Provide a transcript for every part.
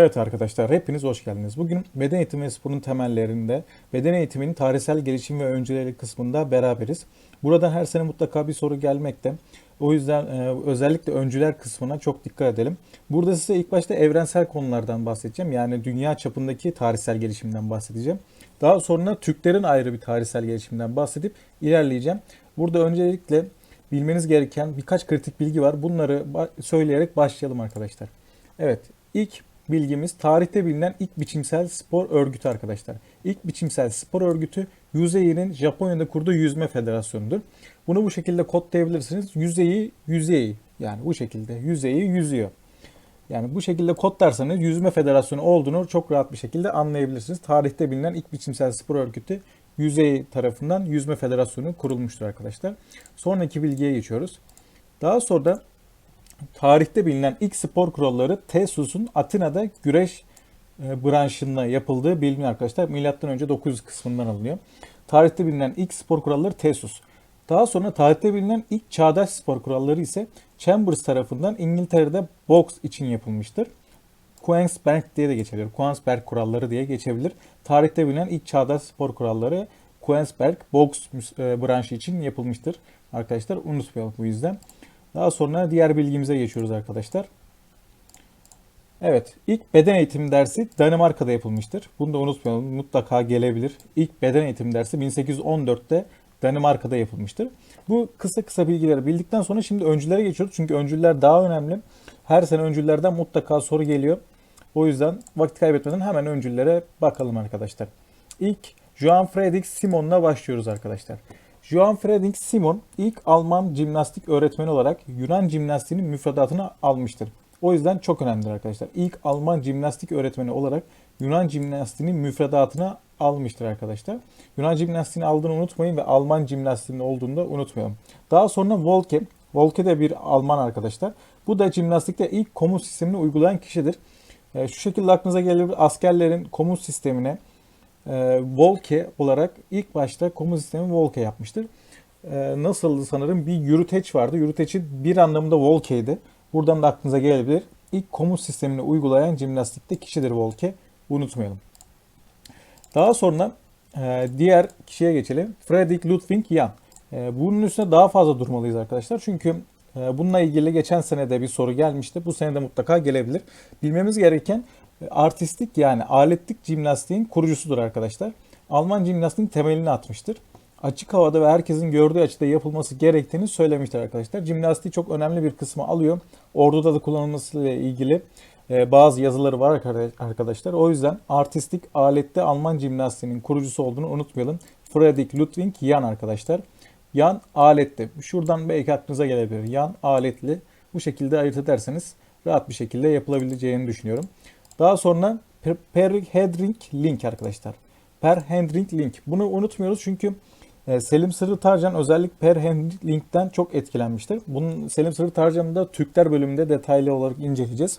Evet arkadaşlar hepiniz hoş geldiniz. Bugün beden eğitimi ve sporun temellerinde beden eğitiminin tarihsel gelişim ve öncüleri kısmında beraberiz. Buradan her sene mutlaka bir soru gelmekte. O yüzden e, özellikle öncüler kısmına çok dikkat edelim. Burada size ilk başta evrensel konulardan bahsedeceğim. Yani dünya çapındaki tarihsel gelişimden bahsedeceğim. Daha sonra Türklerin ayrı bir tarihsel gelişimden bahsedip ilerleyeceğim. Burada öncelikle bilmeniz gereken birkaç kritik bilgi var. Bunları söyleyerek başlayalım arkadaşlar. Evet, ilk bilgimiz tarihte bilinen ilk biçimsel spor örgütü arkadaşlar. İlk biçimsel spor örgütü Yüzey'in Japonya'da kurduğu yüzme federasyonudur. Bunu bu şekilde kodlayabilirsiniz. Yüzeyi, yüzeyi yani bu şekilde yüzeyi yüzüyor. Yani bu şekilde kodlarsanız yüzme federasyonu olduğunu çok rahat bir şekilde anlayabilirsiniz. Tarihte bilinen ilk biçimsel spor örgütü Yüzey tarafından Yüzme Federasyonu kurulmuştur arkadaşlar. Sonraki bilgiye geçiyoruz. Daha sonra tarihte bilinen ilk spor kuralları Thesus'un Atina'da güreş e, branşında yapıldığı biliniyor arkadaşlar. Milattan önce 900 kısmından alınıyor. Tarihte bilinen ilk spor kuralları Thesus. Daha sonra tarihte bilinen ilk çağdaş spor kuralları ise Chambers tarafından İngiltere'de boks için yapılmıştır. Queensberg diye de geçebilir. Queensberg kuralları diye geçebilir. Tarihte bilinen ilk çağdaş spor kuralları Queensberg boks e, branşı için yapılmıştır. Arkadaşlar unutmayalım bu yüzden. Daha sonra diğer bilgimize geçiyoruz arkadaşlar. Evet, ilk beden eğitimi dersi Danimarka'da yapılmıştır. Bunu da unutmayalım, mutlaka gelebilir. İlk beden eğitimi dersi 1814'te Danimarka'da yapılmıştır. Bu kısa kısa bilgileri bildikten sonra şimdi öncülere geçiyoruz. Çünkü öncüller daha önemli. Her sene öncüllerden mutlaka soru geliyor. O yüzden vakit kaybetmeden hemen öncüllere bakalım arkadaşlar. İlk Johann Friedrich Simon'la başlıyoruz arkadaşlar. Johann Friedrich Simon ilk Alman jimnastik öğretmeni olarak Yunan jimnastiğinin müfredatını almıştır. O yüzden çok önemlidir arkadaşlar. İlk Alman jimnastik öğretmeni olarak Yunan jimnastiğinin müfredatını almıştır arkadaşlar. Yunan jimnastiğini aldığını unutmayın ve Alman jimnastiğinin olduğunu da unutmayalım. Daha sonra Volke. Volke de bir Alman arkadaşlar. Bu da jimnastikte ilk komut sistemini uygulayan kişidir. E, şu şekilde aklınıza gelebilir. Askerlerin komut sistemine e, Volke olarak ilk başta komut sistemi Volke yapmıştır. E, nasıldı sanırım? Bir yürüteç vardı. Yürüteci bir anlamda Volke'ydi. Buradan da aklınıza gelebilir. İlk komut sistemini uygulayan jimnastikte kişidir Volke. Unutmayalım. Daha sonra e, diğer kişiye geçelim. Friedrich Ludwig Jan. E, bunun üstüne daha fazla durmalıyız arkadaşlar. Çünkü e, bununla ilgili geçen sene de bir soru gelmişti. Bu sene de mutlaka gelebilir. Bilmemiz gereken artistik yani aletlik jimnastiğin kurucusudur arkadaşlar. Alman jimnastiğin temelini atmıştır. Açık havada ve herkesin gördüğü açıda yapılması gerektiğini söylemiştir arkadaşlar. Jimnastiği çok önemli bir kısmı alıyor. Orduda da kullanılmasıyla ilgili e, bazı yazıları var arkadaşlar. O yüzden artistik alette Alman jimnastiğinin kurucusu olduğunu unutmayalım. Friedrich Ludwig Jan arkadaşlar. Yan aletli. Şuradan belki aklınıza gelebilir. Yan aletli. Bu şekilde ayırt ederseniz rahat bir şekilde yapılabileceğini düşünüyorum. Daha sonra Per Hedring Link arkadaşlar. Per Hedring Link. Bunu unutmuyoruz çünkü e, Selim Sırrı Tarcan özellikle Per Hedring Link'ten çok etkilenmiştir. Bunun Selim Sırrı Tarcan'ı da Türkler bölümünde detaylı olarak inceleyeceğiz.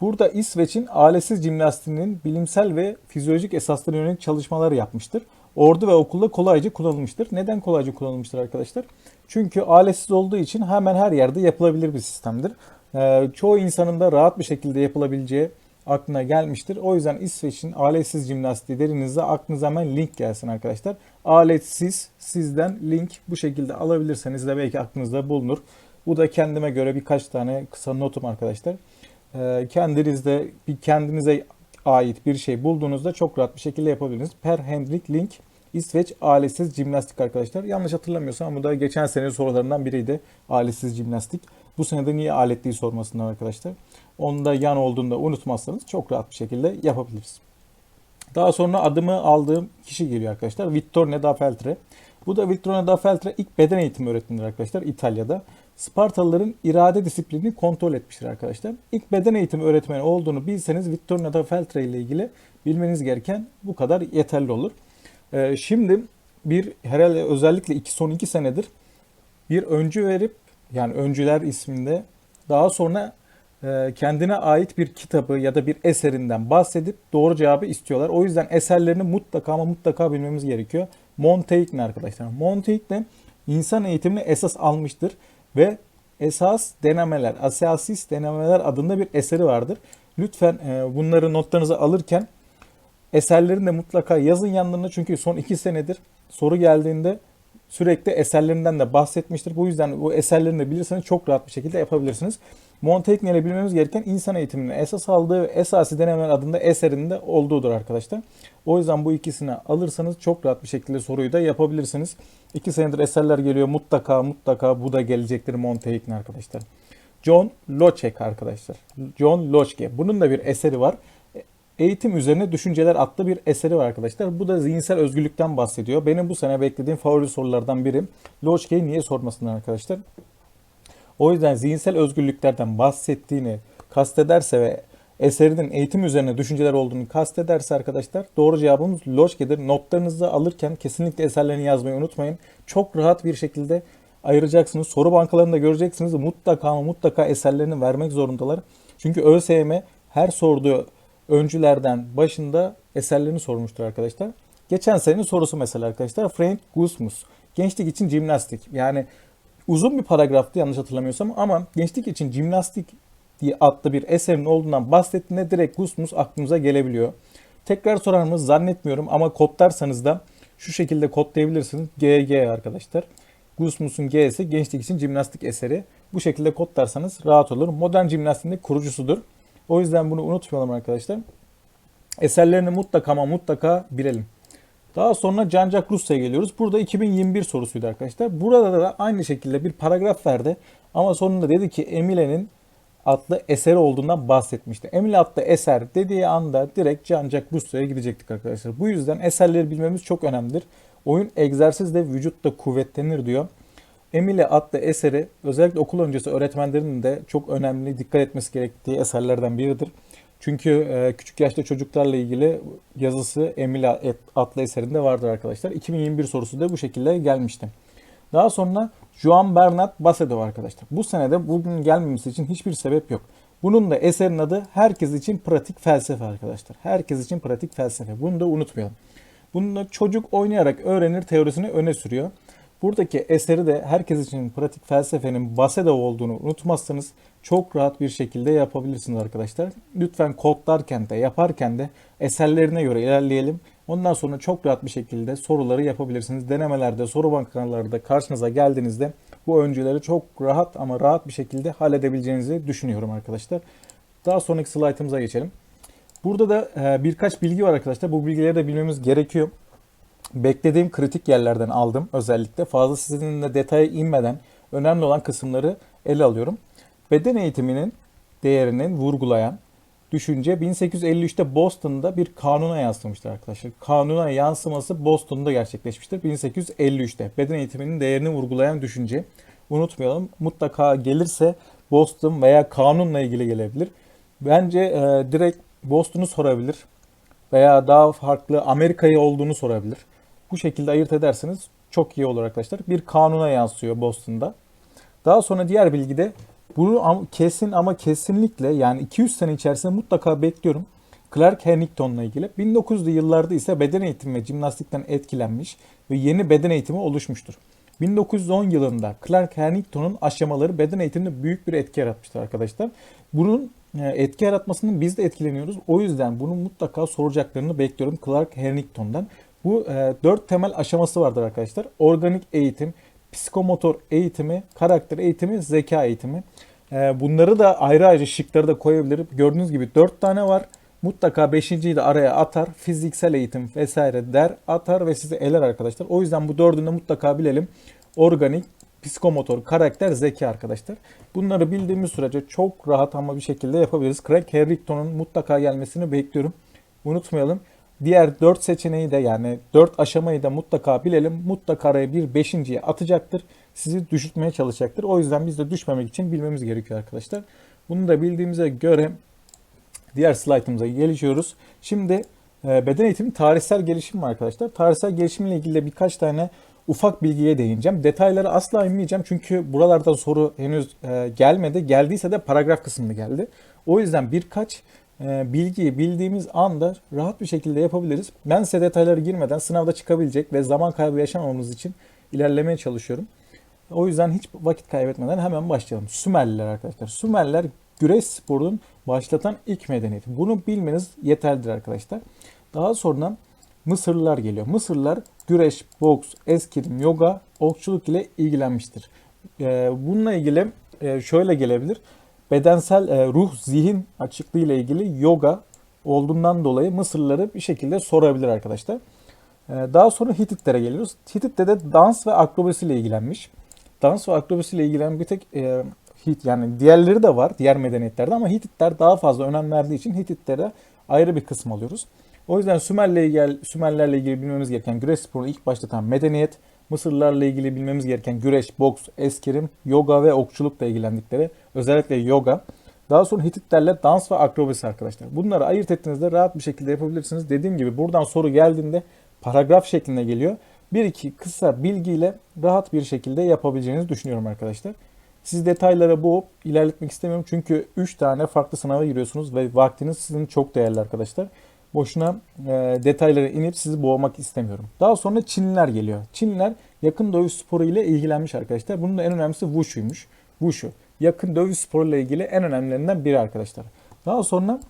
Burada İsveç'in aletsiz jimnastiğinin bilimsel ve fizyolojik esaslarına yönelik çalışmalar yapmıştır. Ordu ve okulda kolayca kullanılmıştır. Neden kolayca kullanılmıştır arkadaşlar? Çünkü aletsiz olduğu için hemen her yerde yapılabilir bir sistemdir. Ee, çoğu insanın da rahat bir şekilde yapılabileceği aklına gelmiştir. O yüzden İsveç'in aletsiz jimnastiği derinizde aklınıza hemen link gelsin arkadaşlar. Aletsiz sizden link bu şekilde alabilirseniz de belki aklınızda bulunur. Bu da kendime göre birkaç tane kısa notum arkadaşlar. Ee, kendinizde bir kendinize ait bir şey bulduğunuzda çok rahat bir şekilde yapabilirsiniz. Per Hendrik Link İsveç aletsiz jimnastik arkadaşlar. Yanlış hatırlamıyorsam bu da geçen sene sorularından biriydi. Aletsiz jimnastik. Bu sene de niye aletliyi sormasınlar arkadaşlar. Onu da yan olduğunda unutmazsanız çok rahat bir şekilde yapabiliriz. Daha sonra adımı aldığım kişi geliyor arkadaşlar. Vittor da Feltre. Bu da Vittor da Feltre ilk beden eğitimi öğretmenidir arkadaşlar İtalya'da. Spartalıların irade disiplinini kontrol etmiştir arkadaşlar. İlk beden eğitimi öğretmeni olduğunu bilseniz Vittorio da Feltre ile ilgili bilmeniz gereken bu kadar yeterli olur. Ee, şimdi bir herhalde özellikle iki, son iki senedir bir öncü verip yani öncüler isminde daha sonra kendine ait bir kitabı ya da bir eserinden bahsedip doğru cevabı istiyorlar. O yüzden eserlerini mutlaka ama mutlaka bilmemiz gerekiyor. Montaigne arkadaşlar. Montaigne insan eğitimini esas almıştır ve esas denemeler, asasis denemeler adında bir eseri vardır. Lütfen e, bunları notlarınıza alırken eserlerini de mutlaka yazın yanlarına çünkü son iki senedir soru geldiğinde sürekli eserlerinden de bahsetmiştir. Bu yüzden bu eserlerini de bilirseniz çok rahat bir şekilde yapabilirsiniz. Montaigne ile bilmemiz gereken insan eğitiminin esas aldığı esası denemeler adında eserinde olduğudur arkadaşlar. O yüzden bu ikisini alırsanız çok rahat bir şekilde soruyu da yapabilirsiniz. İki senedir eserler geliyor mutlaka mutlaka bu da gelecektir Montaigne arkadaşlar. John Locke arkadaşlar. John Locke. Bunun da bir eseri var. Eğitim üzerine düşünceler adlı bir eseri var arkadaşlar. Bu da zihinsel özgürlükten bahsediyor. Benim bu sene beklediğim favori sorulardan biri. Locke'yi niye sormasınlar arkadaşlar? O yüzden zihinsel özgürlüklerden bahsettiğini kastederse ve eserinin eğitim üzerine düşünceler olduğunu kastederse arkadaşlar doğru cevabımız Locke'dir. Notlarınızı alırken kesinlikle eserlerini yazmayı unutmayın. Çok rahat bir şekilde ayıracaksınız. Soru bankalarında göreceksiniz. Mutlaka ama mutlaka eserlerini vermek zorundalar. Çünkü ÖSYM her sorduğu öncülerden başında eserlerini sormuştur arkadaşlar. Geçen senenin sorusu mesela arkadaşlar. Frank Gusmus. Gençlik için jimnastik. Yani uzun bir paragraftı yanlış hatırlamıyorsam ama gençlik için jimnastik diye adlı bir eserin olduğundan bahsettiğinde direkt Gusmus aklımıza gelebiliyor. Tekrar sorar mı zannetmiyorum ama kodlarsanız da şu şekilde kodlayabilirsiniz. GG arkadaşlar. Gusmus'un G'si gençlik için jimnastik eseri. Bu şekilde kodlarsanız rahat olur. Modern jimnastiğin de kurucusudur. O yüzden bunu unutmayalım arkadaşlar. Eserlerini mutlaka ama mutlaka bilelim. Daha sonra Can-Jacques Rousseau'ya geliyoruz. Burada 2021 sorusuydu arkadaşlar. Burada da aynı şekilde bir paragraf verdi. Ama sonunda dedi ki Emile'nin adlı eseri olduğundan bahsetmişti. Emile adlı eser dediği anda direkt Can-Jacques Rousseau'ya gidecektik arkadaşlar. Bu yüzden eserleri bilmemiz çok önemlidir. Oyun egzersizle vücutta kuvvetlenir diyor. Emile adlı eseri özellikle okul öncesi öğretmenlerin de çok önemli dikkat etmesi gerektiği eserlerden biridir. Çünkü e, küçük yaşta çocuklarla ilgili yazısı Emile adlı eserinde vardır arkadaşlar. 2021 sorusu da bu şekilde gelmişti. Daha sonra Joan Bernard Basedow arkadaşlar. Bu senede bugün gelmemesi için hiçbir sebep yok. Bunun da eserin adı herkes için pratik felsefe arkadaşlar. Herkes için pratik felsefe. Bunu da unutmayalım. Bunu da çocuk oynayarak öğrenir teorisini öne sürüyor. Buradaki eseri de herkes için pratik felsefenin Basedow olduğunu unutmazsanız çok rahat bir şekilde yapabilirsiniz arkadaşlar. Lütfen kodlarken de yaparken de eserlerine göre ilerleyelim. Ondan sonra çok rahat bir şekilde soruları yapabilirsiniz. Denemelerde, soru bankalarında karşınıza geldiğinizde bu öncüleri çok rahat ama rahat bir şekilde halledebileceğinizi düşünüyorum arkadaşlar. Daha sonraki slaytımıza geçelim. Burada da birkaç bilgi var arkadaşlar. Bu bilgileri de bilmemiz gerekiyor beklediğim kritik yerlerden aldım özellikle. Fazla sizinle detaya inmeden önemli olan kısımları ele alıyorum. Beden eğitiminin değerinin vurgulayan düşünce 1853'te Boston'da bir kanuna yansımıştır arkadaşlar. Kanuna yansıması Boston'da gerçekleşmiştir 1853'te. Beden eğitiminin değerini vurgulayan düşünce. Unutmayalım mutlaka gelirse Boston veya kanunla ilgili gelebilir. Bence e, direkt Boston'u sorabilir veya daha farklı Amerika'yı olduğunu sorabilir. Bu şekilde ayırt ederseniz çok iyi olur arkadaşlar. Bir kanuna yansıyor Boston'da. Daha sonra diğer bilgi de bunu kesin ama kesinlikle yani 200 sene içerisinde mutlaka bekliyorum. Clark Hannington'la ilgili. 1900'lü yıllarda ise beden eğitimi ve jimnastikten etkilenmiş ve yeni beden eğitimi oluşmuştur. 1910 yılında Clark Hannington'un aşamaları beden eğitiminde büyük bir etki yaratmıştır arkadaşlar. Bunun e, etki yaratmasının biz de etkileniyoruz. O yüzden bunu mutlaka soracaklarını bekliyorum Clark Hannington'dan. Bu e, dört temel aşaması vardır arkadaşlar. Organik eğitim, psikomotor eğitimi, karakter eğitimi, zeka eğitimi. E, bunları da ayrı ayrı şıkları da koyabilirim. Gördüğünüz gibi dört tane var. Mutlaka beşinciyi de araya atar. Fiziksel eğitim vesaire der atar ve sizi eler arkadaşlar. O yüzden bu dördünü de mutlaka bilelim. Organik, psikomotor, karakter, zeka arkadaşlar. Bunları bildiğimiz sürece çok rahat ama bir şekilde yapabiliriz. Craig Harrington'un mutlaka gelmesini bekliyorum. Unutmayalım. Diğer 4 seçeneği de yani 4 aşamayı da mutlaka bilelim. Mutlaka araya bir 5.ye atacaktır. Sizi düşürtmeye çalışacaktır. O yüzden biz de düşmemek için bilmemiz gerekiyor arkadaşlar. Bunu da bildiğimize göre diğer slaytımıza gelişiyoruz. Şimdi e, beden eğitimi tarihsel gelişim var arkadaşlar. Tarihsel gelişimle ilgili de birkaç tane ufak bilgiye değineceğim. Detayları asla inmeyeceğim çünkü buralarda soru henüz e, gelmedi. Geldiyse de paragraf kısmında geldi. O yüzden birkaç bilgiyi bildiğimiz anda rahat bir şekilde yapabiliriz. Ben size detayları girmeden sınavda çıkabilecek ve zaman kaybı yaşamamamız için ilerlemeye çalışıyorum. O yüzden hiç vakit kaybetmeden hemen başlayalım. Sümerliler arkadaşlar. Sümerliler güreş sporunun başlatan ilk medeniyet. Bunu bilmeniz yeterlidir arkadaşlar. Daha sonra Mısırlılar geliyor. Mısırlılar güreş, boks, eskrim, yoga, okçuluk ile ilgilenmiştir. Ee, bununla ilgili e, şöyle gelebilir. Bedensel e, ruh, zihin açıklığı ile ilgili yoga olduğundan dolayı Mısırlıları bir şekilde sorabilir arkadaşlar. Ee, daha sonra Hititlere geliyoruz. Hititte de dans ve akrobasi ile ilgilenmiş. Dans ve akrobasi ile ilgilenen bir tek e, Hit yani diğerleri de var diğer medeniyetlerde ama Hititler daha fazla önem verdiği için Hititlere ayrı bir kısım alıyoruz. O yüzden Sümer'le ilgili, Sümerlerle ilgili bilmemiz gereken güreş sporunu ilk başlatan medeniyet, Mısırlılarla ilgili bilmemiz gereken güreş, boks, eskrim, yoga ve okçulukla ilgilendikleri özellikle yoga. Daha sonra Hititlerle dans ve akrobasi arkadaşlar. Bunları ayırt ettiğinizde rahat bir şekilde yapabilirsiniz. Dediğim gibi buradan soru geldiğinde paragraf şeklinde geliyor. Bir iki kısa bilgiyle rahat bir şekilde yapabileceğinizi düşünüyorum arkadaşlar. Siz detaylara boğup ilerletmek istemiyorum. Çünkü 3 tane farklı sınava giriyorsunuz ve vaktiniz sizin çok değerli arkadaşlar. Boşuna e, detaylara inip sizi boğmak istemiyorum. Daha sonra Çinliler geliyor. Çinliler yakın dövüş sporu ile ilgilenmiş arkadaşlar. Bunun da en önemlisi Wushu'ymuş. Wushu. Yakın dövüş sporu ile ilgili en önemlilerinden biri arkadaşlar. Daha sonra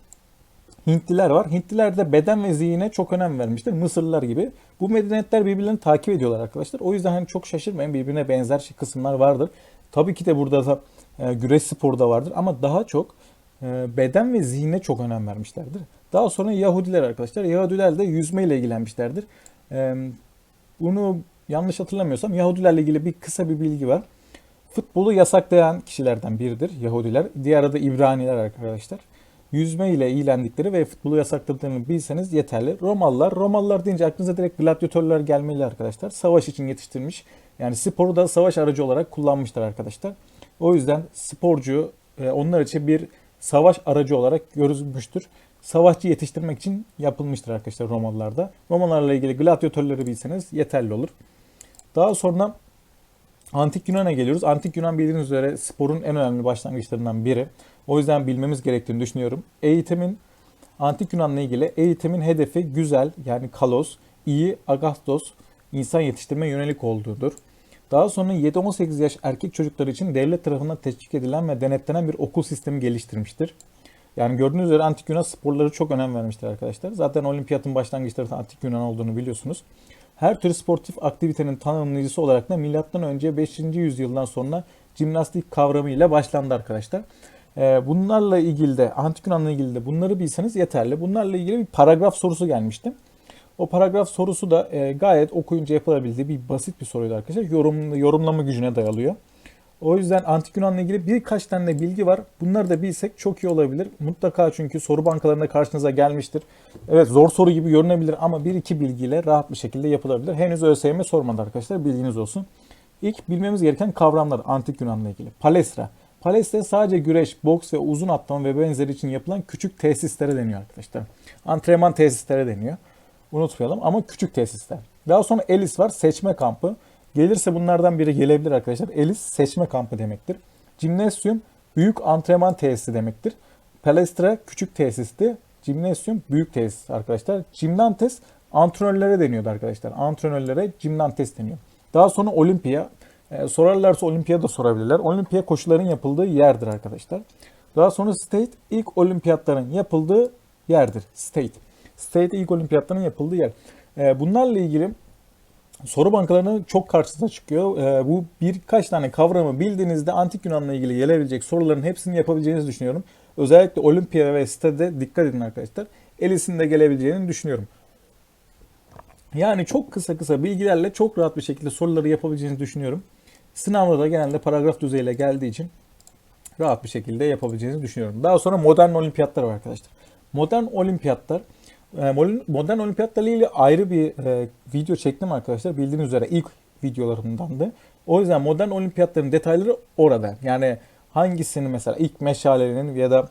Hintliler var. Hintliler de beden ve zihine çok önem vermiştir. Mısırlılar gibi. Bu medeniyetler birbirlerini takip ediyorlar arkadaşlar. O yüzden hani çok şaşırmayın birbirine benzer şey- kısımlar vardır. Tabii ki de burada da e, güreş sporu da vardır ama daha çok e, beden ve zihne çok önem vermişlerdir. Daha sonra Yahudiler arkadaşlar. Yahudiler de yüzme ile ilgilenmişlerdir. E, bunu yanlış hatırlamıyorsam Yahudilerle ilgili bir kısa bir bilgi var. Futbolu yasaklayan kişilerden biridir Yahudiler. Diğer adı İbraniler arkadaşlar. Yüzme ile ilgilendikleri ve futbolu yasakladıklarını bilseniz yeterli. Romalılar, Romalılar deyince aklınıza direkt gladyatörler gelmeli arkadaşlar. Savaş için yetiştirmiş. Yani sporu da savaş aracı olarak kullanmışlar arkadaşlar. O yüzden sporcu e, onlar için bir savaş aracı olarak görülmüştür. Savaşçı yetiştirmek için yapılmıştır arkadaşlar Romalılarda. Romalılarla ilgili gladyatörleri bilseniz yeterli olur. Daha sonra Antik Yunan'a geliyoruz. Antik Yunan bildiğiniz üzere sporun en önemli başlangıçlarından biri. O yüzden bilmemiz gerektiğini düşünüyorum. Eğitimin Antik Yunan'la ilgili eğitimin hedefi güzel yani kalos, iyi, agastos, insan yetiştirme yönelik olduğudur. Daha sonra 7-18 yaş erkek çocukları için devlet tarafından teşvik edilen ve denetlenen bir okul sistemi geliştirmiştir. Yani gördüğünüz üzere Antik Yunan sporları çok önem vermiştir arkadaşlar. Zaten olimpiyatın başlangıçları Antik Yunan olduğunu biliyorsunuz. Her tür sportif aktivitenin tanımlayıcısı olarak da önce 5. yüzyıldan sonra jimnastik kavramıyla başlandı arkadaşlar. Ee, Bunlarla ilgili de Antik Yunan'la ilgili de bunları bilseniz yeterli. Bunlarla ilgili bir paragraf sorusu gelmişti. O paragraf sorusu da e, gayet okuyunca yapılabildiği bir basit bir soruydu arkadaşlar. Yorum, yorumlama gücüne dayalıyor. O yüzden Antik Yunan'la ilgili birkaç tane bilgi var. Bunları da bilsek çok iyi olabilir. Mutlaka çünkü soru bankalarında karşınıza gelmiştir. Evet zor soru gibi görünebilir ama bir iki bilgiyle rahat bir şekilde yapılabilir. Henüz ÖSYM sormadı arkadaşlar bilginiz olsun. İlk bilmemiz gereken kavramlar Antik Yunan'la ilgili. Palestra. Palestra sadece güreş, boks ve uzun atlama ve benzeri için yapılan küçük tesislere deniyor arkadaşlar. Antrenman tesislere deniyor. Unutmayalım ama küçük tesisler. Daha sonra Elis var seçme kampı. Gelirse bunlardan biri gelebilir arkadaşlar. Elis seçme kampı demektir. Gimnasyum büyük antrenman tesisi demektir. Palestra küçük tesisti. Gimnasyum büyük tesis arkadaşlar. Gimnantes antrenörlere deniyordu arkadaşlar. Antrenörlere gimnantes deniyor. Daha sonra olimpiya. E, sorarlarsa olimpiya da sorabilirler. Olimpiya koşuların yapıldığı yerdir arkadaşlar. Daha sonra state ilk olimpiyatların yapıldığı yerdir. State. State ilk olimpiyatların yapıldığı yer. E, bunlarla ilgili soru bankalarının çok karşısına çıkıyor. E, bu birkaç tane kavramı bildiğinizde antik Yunan'la ilgili gelebilecek soruların hepsini yapabileceğinizi düşünüyorum. Özellikle olimpiya ve sitede dikkat edin arkadaşlar. Elis'in de gelebileceğini düşünüyorum. Yani çok kısa kısa bilgilerle çok rahat bir şekilde soruları yapabileceğinizi düşünüyorum. Sınavda da genelde paragraf düzeyiyle geldiği için rahat bir şekilde yapabileceğinizi düşünüyorum. Daha sonra modern olimpiyatlar var arkadaşlar. Modern olimpiyatlar modern olimpiyatlarla ilgili ayrı bir e, video çektim arkadaşlar. Bildiğiniz üzere ilk videolarımdandı. O yüzden modern olimpiyatların detayları orada. Yani hangisini mesela ilk meşalenin ya da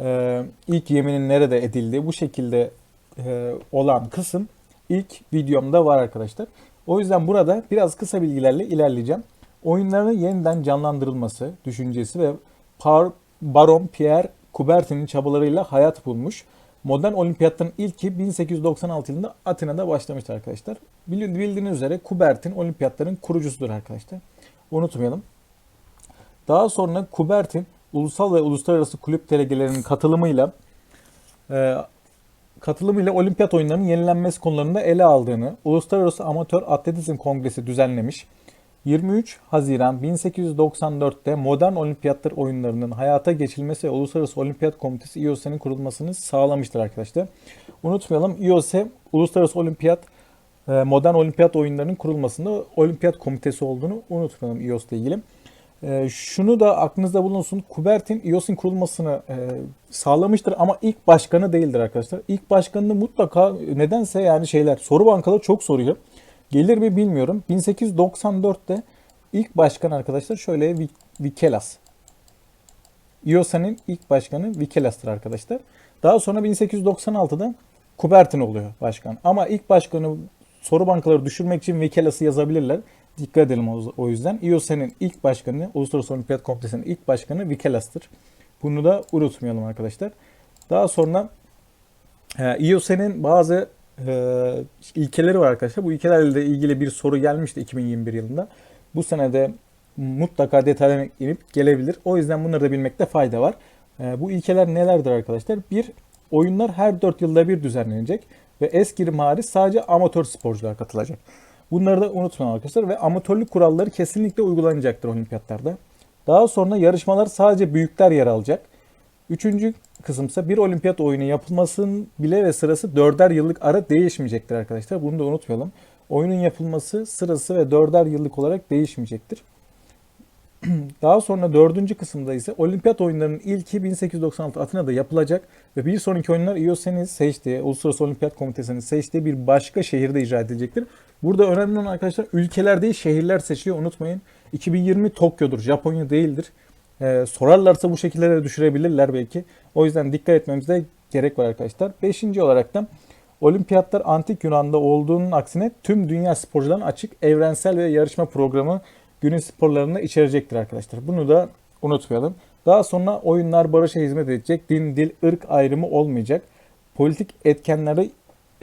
e, ilk yeminin nerede edildiği bu şekilde e, olan kısım ilk videomda var arkadaşlar. O yüzden burada biraz kısa bilgilerle ilerleyeceğim. Oyunların yeniden canlandırılması düşüncesi ve Par Baron Pierre Coubertin'in çabalarıyla hayat bulmuş. Modern olimpiyatların ilki 1896 yılında Atina'da başlamıştı arkadaşlar. Bildiğiniz üzere Coubertin olimpiyatların kurucusudur arkadaşlar. Unutmayalım. Daha sonra Coubertin ulusal ve uluslararası kulüp delegelerinin katılımıyla e, katılımıyla olimpiyat oyunlarının yenilenmesi konularında ele aldığını Uluslararası Amatör Atletizm Kongresi düzenlemiş. 23 Haziran 1894'te modern olimpiyatlar oyunlarının hayata geçirilmesi Uluslararası Olimpiyat Komitesi IOC'nin kurulmasını sağlamıştır arkadaşlar. Unutmayalım IOC Uluslararası Olimpiyat e, modern olimpiyat oyunlarının kurulmasında olimpiyat komitesi olduğunu unutmayalım IOC ile ilgili. E, şunu da aklınızda bulunsun. Kubertin IOC'in kurulmasını e, sağlamıştır ama ilk başkanı değildir arkadaşlar. İlk başkanını mutlaka nedense yani şeyler soru bankaları çok soruyor. Gelir mi bilmiyorum. 1894'te ilk başkan arkadaşlar şöyle Vi- Vikelas. IOSA'nın ilk başkanı Vikelas'tır arkadaşlar. Daha sonra 1896'da Kubertin oluyor başkan. Ama ilk başkanı soru bankaları düşürmek için Vikelas'ı yazabilirler. Dikkat edelim o, o yüzden. IOSA'nın ilk başkanı, Uluslararası Olimpiyat Komitesi'nin ilk başkanı Vikelas'tır. Bunu da unutmayalım arkadaşlar. Daha sonra e, IOSA'nın bazı e, ilkeleri var arkadaşlar. Bu ilkelerle ilgili bir soru gelmişti 2021 yılında. Bu senede mutlaka detaylarına inip gelebilir. O yüzden bunları da bilmekte fayda var. E, bu ilkeler nelerdir arkadaşlar? Bir, oyunlar her 4 yılda bir düzenlenecek ve eskirim hariç sadece amatör sporcular katılacak. Bunları da unutmayın arkadaşlar ve amatörlük kuralları kesinlikle uygulanacaktır olimpiyatlarda. Daha sonra yarışmalar sadece büyükler yer alacak. Üçüncü kısımsa bir olimpiyat oyunu yapılmasının bile ve sırası dörder yıllık ara değişmeyecektir arkadaşlar. Bunu da unutmayalım. Oyunun yapılması sırası ve dörder yıllık olarak değişmeyecektir. Daha sonra dördüncü kısımda ise olimpiyat oyunlarının ilki 1896 Atina'da yapılacak ve bir sonraki oyunlar IOC'nin seçtiği, Uluslararası Olimpiyat Komitesi'nin seçtiği bir başka şehirde icra edilecektir. Burada önemli olan arkadaşlar ülkeler değil şehirler seçiyor unutmayın. 2020 Tokyo'dur, Japonya değildir. Ee, sorarlarsa bu şekillere düşürebilirler belki. O yüzden dikkat etmemize gerek var arkadaşlar. Beşinci olarak da olimpiyatlar antik Yunan'da olduğunun aksine tüm dünya sporcularına açık evrensel ve yarışma programı günün sporlarını içerecektir arkadaşlar. Bunu da unutmayalım. Daha sonra oyunlar barışa hizmet edecek. Din, dil, ırk ayrımı olmayacak. Politik etkenleri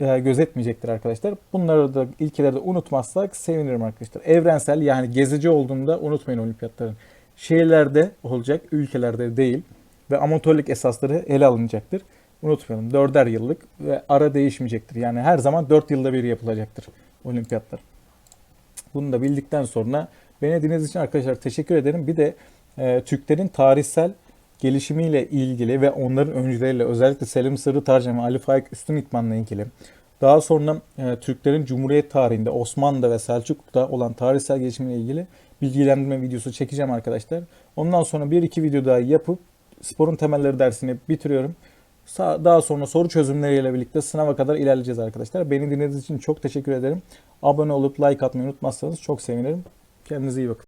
e, gözetmeyecektir arkadaşlar. Bunları da ilkeleri de unutmazsak sevinirim arkadaşlar. Evrensel yani gezici olduğunda unutmayın olimpiyatların. Şehirlerde olacak, ülkelerde değil ve amatörlük esasları ele alınacaktır. Unutmayalım dörder yıllık ve ara değişmeyecektir. Yani her zaman dört yılda bir yapılacaktır olimpiyatlar. Bunu da bildikten sonra beni dinlediğiniz için arkadaşlar teşekkür ederim. Bir de e, Türklerin tarihsel gelişimiyle ilgili ve onların öncüleriyle özellikle Selim Sırrı Tarcan ve Ali Faik Üstün İtman'la ilgili daha sonra e, Türklerin Cumhuriyet tarihinde Osmanlı'da ve Selçuklu'da olan tarihsel gelişimiyle ilgili bilgilendirme videosu çekeceğim arkadaşlar. Ondan sonra bir iki video daha yapıp sporun temelleri dersini bitiriyorum. Daha sonra soru çözümleriyle birlikte sınava kadar ilerleyeceğiz arkadaşlar. Beni dinlediğiniz için çok teşekkür ederim. Abone olup like atmayı unutmazsanız çok sevinirim. Kendinize iyi bakın.